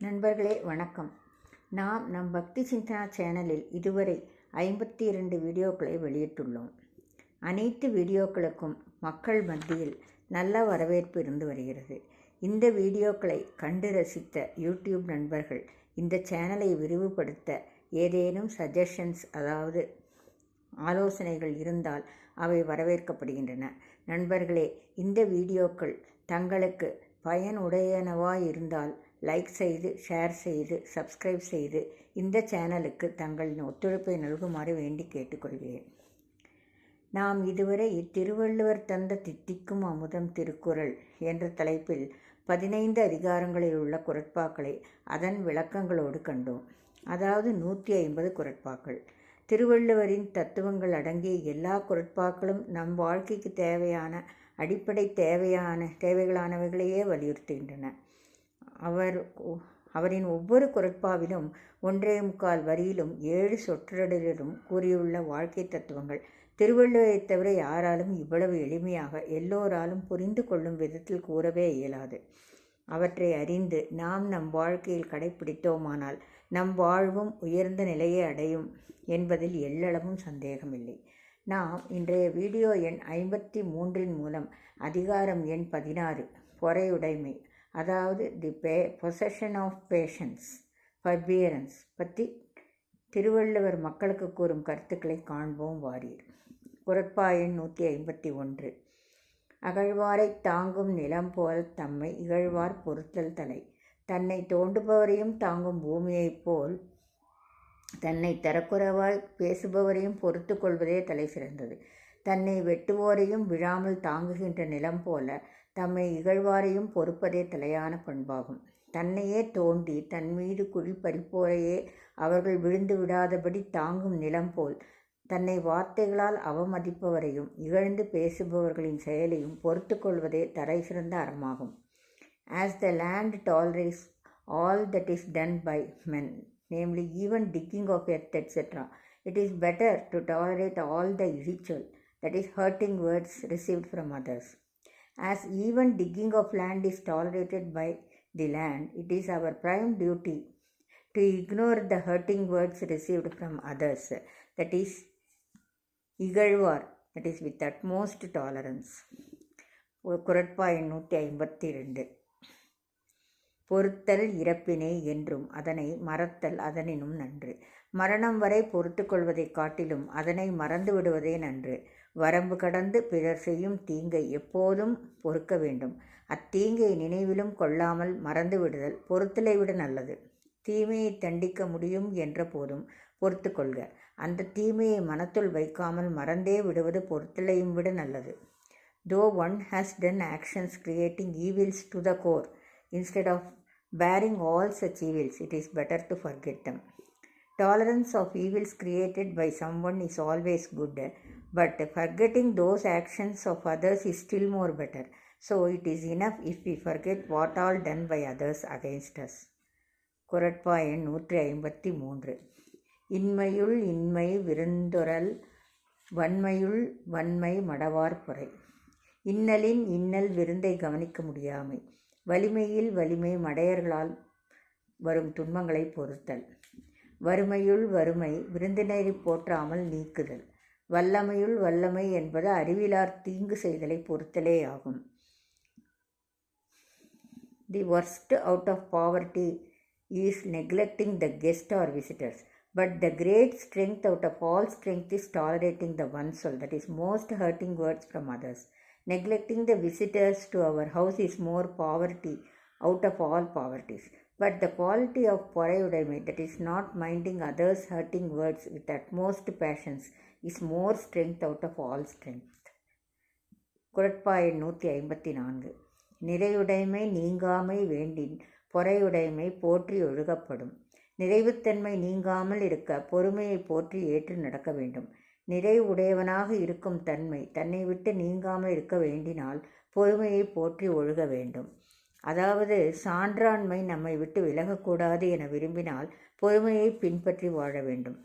நண்பர்களே வணக்கம். நாம் நம் பக்தி சிந்தனா சேனலில் இதுவரை ஐம்பத்தி இரண்டு வீடியோக்களை வெளியிட்டுள்ளோம். அனைத்து வீடியோக்களுக்கும் மக்கள் மத்தியில் நல்ல வரவேற்பு இருந்து வருகிறது. இந்த வீடியோக்களை கண்டு ரசித்த யூடியூப் நண்பர்கள் இந்த சேனலை விரிவுபடுத்த ஏதேனும் சஜஷன்ஸ் அதாவது ஆலோசனைகள் இருந்தால் அவை வரவேற்கப்படுகின்றன. நண்பர்களே இந்த வீடியோக்கள் தங்களுக்கு பயனுடையனவாய் இருந்தால் லைக் செய்து ஷேர் செய்து சப்ஸ்கிரைப் செய்து இந்த சேனலுக்கு தங்களின் ஒத்துழைப்பை நல்குமாறு வேண்டி கேட்டுக்கொள்கிறேன். நாம் இதுவரை திருவள்ளுவர் தந்த தித்திக்கும் அமுதம் திருக்குறள் என்ற தலைப்பில் பதினைந்து அதிகாரங்களில் உள்ள குரட்பாக்களை அதன் விளக்கங்களோடு கண்டோம். அதாவது நூற்றி ஐம்பது குரட்பாக்கள். திருவள்ளுவரின் தத்துவங்கள் அடங்கிய எல்லா குரட்பாக்களும் நம் வாழ்க்கைக்கு தேவையான அடிப்படை தேவையான தேவைகளானவைகளையே வலியுறுத்துகின்றன. அவர் அவரின் ஒவ்வொரு குரட்பாவிலும் ஒன்றே முக்கால் வரியிலும் ஏழு சொற்றொடரிலும் கூறியுள்ள வாழ்க்கை தத்துவங்கள். திருவள்ளுவரை தவிர யாராலும் இவ்வளவு எளிமையாக எல்லோராலும் புரிந்து கொள்ளும் விதத்தில் கூறவே இயலாது. அவற்றை அறிந்து நாம் நம் வாழ்க்கையில் கடைப்பிடித்தோமானால் நம் வாழ்வும் உயர்ந்த நிலையை அடையும் என்பதில் எல்லளவும் சந்தேகமில்லை. நாம் இன்றைய வீடியோ எண் ஐம்பத்தி மூன்றின் மூலம் அதிகாரம் எண் பதினாறு பொறையுடைமை. அதாவது the pay possession of patience forbearance பற்றி திருவள்ளுவர் மக்களுக்கு கூறும் கருத்துக்களை காண்போம் வாரீர் குரட்பா நூற்றி ஐம்பத்தி ஒன்று. அகழ்வாரை தாங்கும் நிலம் போல் தம்மை இகழ்வார் பொறுத்தல் தலை. தன்னை தோண்டுபவரையும் தாங்கும் பூமியைப் போல் தன்னை தரக்குறைவாய் பேசுபவரையும் பொறுத்து கொள்வதே தலை சிறந்தது. தன்னை வெட்டுவோரையும் விழாமல் தாங்குகின்ற நிலம் போல தம்மை இகழ்வாரையும் பொறுப்பதே தலையான பண்பாகும். தன்னையே தோண்டி தன் மீது குழி பறிப்போரையே அவர்கள் விழுந்து விடாதபடி தாங்கும் நிலம் போல் தன்னை வார்த்தைகளால் அவமதிப்பவரையும் இகழ்ந்து பேசுபவர்களின் செயலையும் பொறுத்து கொள்வதே தரை சிறந்த அறமாகும். As the land tolerates all that is done by men namely even digging of earth etcetera it is better to tolerate all the ritual that is hurting words received from others As even digging of land is tolerated by the land, it is our prime duty to ignore the hurting words received from others, that is, இகழ்வார் that is with utmost tolerance. குரட்பா எண்ணூற்றி ஐம்பத்தி ரெண்டு பொறுத்தல் இறப்பினை என்றும் அதனை மறத்தல் அதனினும் நன்று மரணம் வரை பொறுத்து கொள்வதைக் காட்டிலும் அதனை மறந்து விடுவதே நன்று வரம்பு கடந்து பிறர் செய்யும் தீங்கை எப்போதும் பொறுக்க வேண்டும். அத்தீங்கை நினைவிலும் கொள்ளாமல் மறந்து விடுதல் பொறுத்தலை விட நல்லது. தீமையை தண்டிக்க முடியும் என்ற போதும் பொறுத்து கொள்க. அந்த தீமையை மனத்துள் வைக்காமல் மறந்தே விடுவது பொறுத்தலையும் விட நல்லது. Though one has done actions creating evils to the core instead of bearing all such evils it is better to forget them tolerance of evils created by someone is always good but forgetting those actions of others is still more better. So it is enough if we forget what all done by others against us. குரட்பா எண் நூற்றி ஐம்பத்தி மூன்று. இன்மையுள் இன்மை விருந்துரல் வன்மையுள் வன்மை மடவார்புறை இன்னலின் இன்னல் விருந்தை கவனிக்க முடியாமை. வலிமையில் வலிமை மடையர்களால் வரும் துன்பங்களை பொறுத்தல். வறுமையுள் வறுமை விருந்தினரை போற்றாமல் நீக்குதல். வல்லமையுள் வல்லமை என்பது அறிவிலார் தீங்கு செய்தலை பொறுத்தலே ஆகும். The worst out of poverty is neglecting the guest or visitors but the great strength out of all strength is tolerating the one சொல் that is most hurting words from others Neglecting the visitors to our house is more poverty out of all poverties. But the quality of பொறையுடைமை that is not minding others' hurting words with utmost passions, is more strength out of all strength. குரட்பாயன் நூற்றி ஐம்பத்தி நான்கு நிறையுடைமை நீங்காமை வேண்டின் பொறையுடைமை போற்றி ஒழுகப்படும். நிறைவுத்தன்மை நீங்காமல் இருக்க பொறுமையை போற்றி ஏற்று நடக்க வேண்டும். நிறைவுடையவனாக இருக்கும் தன்மை தன்னை விட்டு நீங்காமல் இருக்க வேண்டினால் பொறுமையை போற்றி ஒழுக வேண்டும். அதாவது சான்றாண்மை நம்மை விட்டு விலகக்கூடாது என விரும்பினால் பொறுமையை பின்பற்றி வாழ வேண்டும்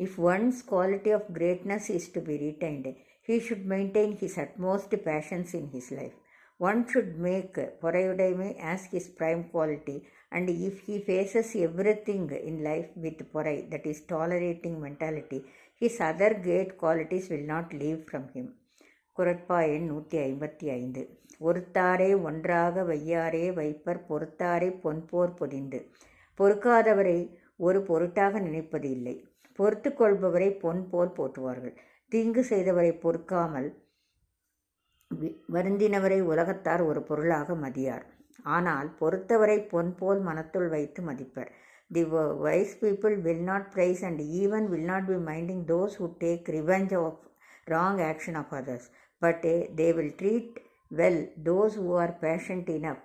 if one's quality of greatness is to be retained he should maintain his utmost patience in his life one should make பொறையுடைமை as his prime quality and if he faces everything in life with பொறை that is tolerating mentality his other great qualities will not leave from him குரட்பா எண் நூற்றி ஐம்பத்தி ஐந்து. ஒருத்தாரே ஒன்றாக வையாரே wiper பொறுத்தாரை பொன்போர் பொதிந்து. பொறுக்காதவரை ஒரு பொருட்டாக நினைப்பது இல்லை. பொறுத்து கொள்பவரை பொன்போர் போற்றுவார்கள். தீங்கு செய்தவரை பொறுக்காமல் வருந்தினவரை உலகத்தார் ஒரு பொருளாக மதியார். ஆனால் பொறுத்தவரை பொன் போல் மனத்துள் வைத்து மதிப்பர். The wise people will not praise and even will not be minding those who take revenge of wrong action of others, but they will treat well those who are patient enough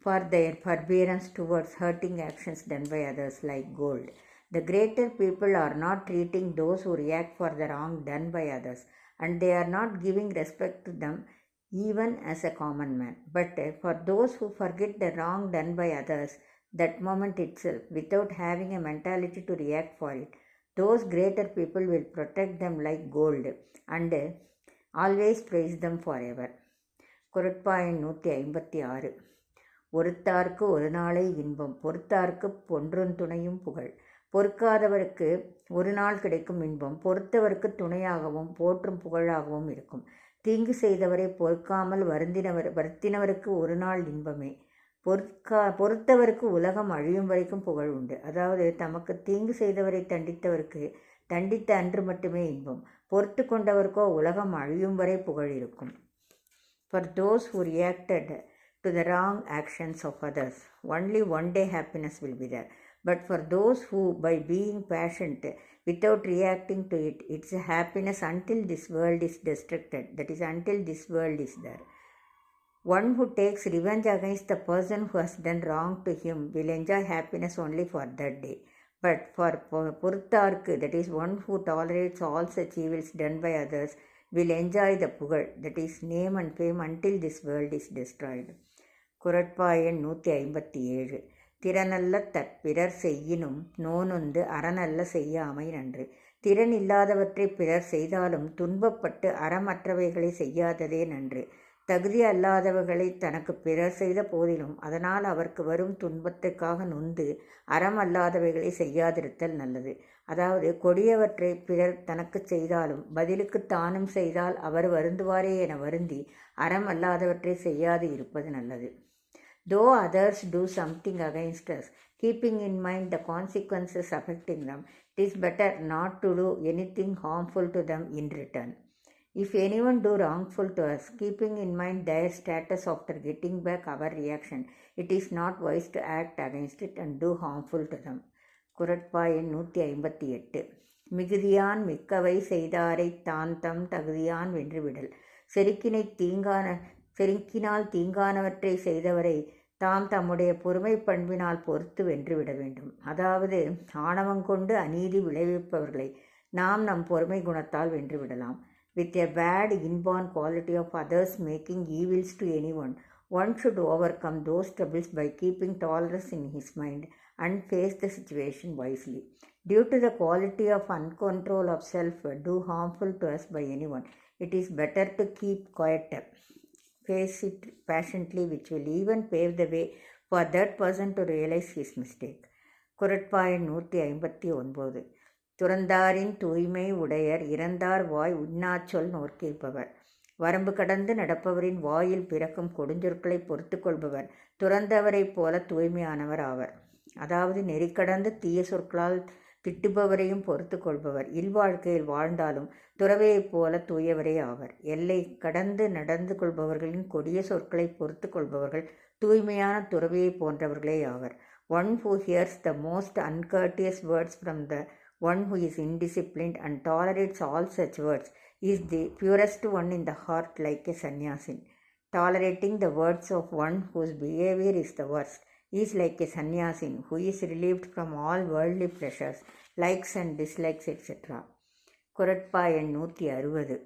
for their forbearance towards hurting actions done by others like gold. The greater people are not treating those who react for the wrong done by others, and they are not giving respect to them even as a common man. But uh, for those who forget the wrong done by others, that moment itself, without having a mentality to react for it, those greater people will protect them like gold and praise praise for ever குரட்பாயின் நூற்றி ஐம்பத்தி ஆறு. ஒருத்தார்க்கு ஒரு நாளை இன்பம் பொறுத்தார்க்கு பொன்றும் துணையும் புகழ். பொறுக்காதவருக்கு ஒரு நாள் கிடைக்கும் இன்பம் பொறுத்தவருக்கு துணையாகவும் போற்றும் புகழாகவும் இருக்கும். தீங்கு செய்தவரை பொறுக்காமல் வருந்தினவர் வருத்தினவருக்கு ஒரு நாள் இன்பமே. பொருட்கா பொறுத்தவருக்கு உலகம் அழியும் வரைக்கும் புகழ் உண்டு அதாவது தமக்கு தீங்கு செய்தவரை தண்டித்தவருக்கு தண்டித்த அன்று மட்டுமே இன்பம் பொறுத்து கொண்டவருக்கோ உலகம் அழியும் வரை புகழ் இருக்கும் for those who reacted to the wrong actions of others only one day happiness will be there but for those who by being patient without reacting to it its happiness until this world is destructed that is until this world is there One who takes revenge against the person who has done wrong to him will enjoy happiness only for that day. But for Purtark, that is, one who tolerates all such evils done by others, will enjoy the pugal, that is, name and fame until this world is destroyed. குரட்பாயன் நூற்றி ஐம்பத்தி ஏழு திறனல்ல தற்பிறர் செய்யினும் நோனொந்து அறநல்ல செய்யாமை நன்று திறன் இல்லாதவற்றை பிறர் செய்தாலும் துன்பப்பட்டு அறமற்றவைகளை செய்யாததே நன்று தகுதி அல்லாதவர்களை தனக்கு பிறர் செய்த போதிலும் அதனால் அவருக்கு வரும் துன்பத்துக்காக நொந்து அறம் அல்லாதவைகளை செய்யாதிருத்தல் நல்லது. அதாவது கொடியவற்றை பிறர் தனக்கு செய்தாலும் பதிலுக்கு தானும் செய்தால் அவர் வருந்துவாரே என வருந்தி அறம் அல்லாதவற்றை செய்யாது இருப்பது நல்லது. Though others do something against keeping in mind the consequences affecting them it is better not to do anything harmful to them in return If anyone do wrongful to us, keeping in mind their status after getting back our reaction, it is not wise to act against it and do harmful to them. குரட்பாயன் நூற்றி ஐம்பத்தி எட்டு. மிகுதியான் மிக்கவை செய்தாரை தான் தம் தகுதியான் வென்றுவிடல். செருக்கினை தீங்கான செருக்கினால் தீங்கானவற்றை செய்தவரை தாம் தம்முடைய பொறுமை பண்பினால் பொறுத்து வென்றுவிட வேண்டும். அதாவது ஆணவங்கொண்டு அநீதி விளைவிப்பவர்களை நாம் நம் பொறுமை குணத்தால் வென்றுவிடலாம். With a bad inborn quality of others making evils to any one one should overcome those troubles by keeping tolerance in his mind and face the situation wisely due to the quality of uncontrol of self to harmful to us by any one it is better to keep quieter face it patiently, which will even pave the way for that person to realize his mistake. குரட்பாயின் நூற்றி ஐம்பத்தி ஒன்பது துறந்தாரின் தூய்மை உடையர் இறந்தார் வாய் உண்ணாச்சொல் நோக்கியிருப்பவர் வரம்பு கடந்து நடப்பவரின் வாயில் பிறக்கும் கொடுஞ்சொற்களை பொறுத்து கொள்பவர் துறந்தவரைப் போல தூய்மையானவர் ஆவர். அதாவது நெறிக்கடந்து தீய சொற்களால் திட்டுபவரையும் பொறுத்து கொள்பவர் இல்வாழ்க்கையில் வாழ்ந்தாலும் துறவையைப் போல தூயவரே ஆவர். எல்லை கடந்து நடந்து கொள்பவர்களின் கொடிய சொற்களை பொறுத்து கொள்பவர்கள் தூய்மையான துறவியை போன்றவர்களே ஆவர். One who hears the most uncourteous words from the one who is indisciplined and tolerates all such words is the purest one in the heart like a sannyasin tolerating the words of one whose behaviour is the worst is like a sannyasin who is relieved from all worldly pleasures, likes and dislikes etc. குரட்பா எண் நூற்றி அறுபது.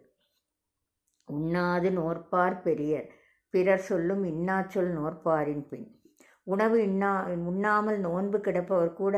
உண்ணாது நோற்பார் பெரியர் பிறர் சொல்லும் இன்னாச்சொல் நோற்பாரின் பின். உணவு இன்னா உண்ணாமல் நோன்பு கிடப்பவர் கூட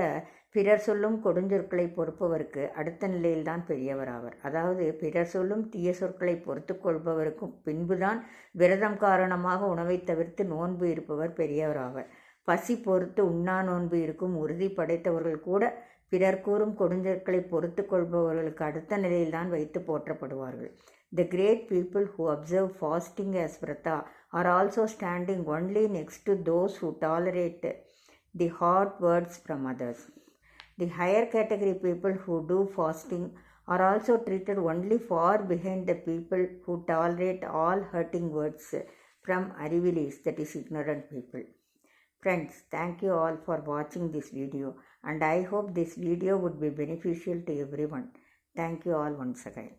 பிறர் சொல்லும் கொடுஞ்சொற்களை பொறுப்பவருக்கு அடுத்த நிலையில்தான் பெரியவராவர் அதாவது பிறர் சொல்லும் தீய சொற்களை பொறுத்து கொள்பவருக்கும் பின்புதான் விரதம் காரணமாக உணவை தவிர்த்து நோன்பு இருப்பவர் பெரியவராவர் பசி பொறுத்து உண்ணா நோன்பு இருக்கும் உறுதி படைத்தவர்கள் கூட பிறர் கூறும் கொடுஞ்சொற்களை பொறுத்து கொள்பவர்களுக்கு அடுத்த நிலையில்தான் வைத்து போற்றப்படுவார்கள். The great people who observe fasting as are also standing only next to those who tolerate the hard words from others. The higher category people who do fasting are also treated only far behind the people who tolerate all hurting words from Arivilis, that is ignorant people. Friends, thank you all for watching this video and I hope this video would be beneficial to everyone. Thank you all once again.